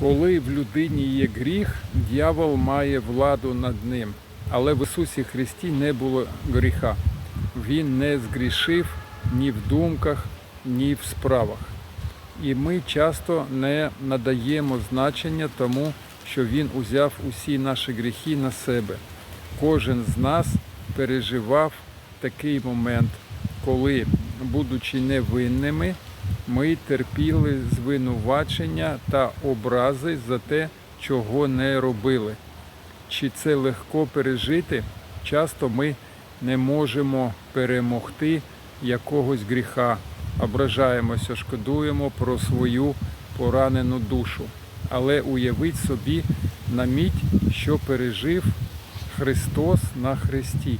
Коли в людині є гріх, дьявол має владу над ним. Але в Ісусі Христі не було гріха. Він не згрішив ні в думках, ні в справах. І ми часто не надаємо значення тому, що Він узяв усі наші гріхи на себе. Кожен з нас переживав такий момент, коли, будучи невинними, ми терпіли звинувачення та образи за те, чого не робили. Чи це легко пережити? Часто ми не можемо перемогти якогось гріха, ображаємося, шкодуємо про свою поранену душу. Але уявіть собі на мить, що пережив Христос на Христі.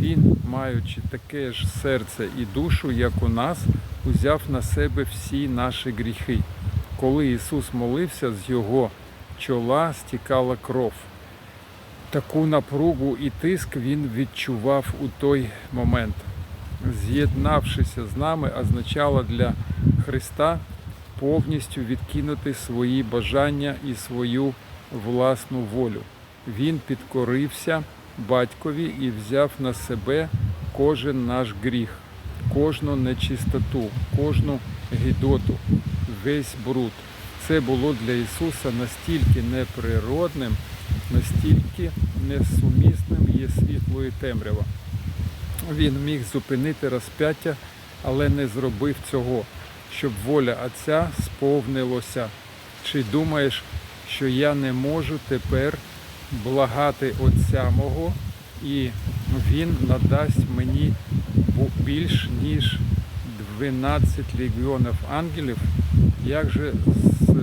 Він, маючи таке ж серце і душу, як у нас, узяв на себе всі наші гріхи. Коли Ісус молився, з його чола стікала кров. Таку напругу і тиск він відчував у той момент. З'єднавшися з нами, означало для Христа повністю відкинути свої бажання і свою власну волю. Він підкорився батькові і взяв на себе кожен наш гріх, кожну нечистоту, кожну гідоту, весь бруд. Це було для Ісуса настільки неприродним, настільки несумісним є світло і темрява. Він міг зупинити розп'яття, але не зробив цього, щоб воля Отця сповнилося. Чи думаєш, що я не можу тепер благати Отця мого, і Він надасть мені більш ніж 12 легіонів ангелів? Як же з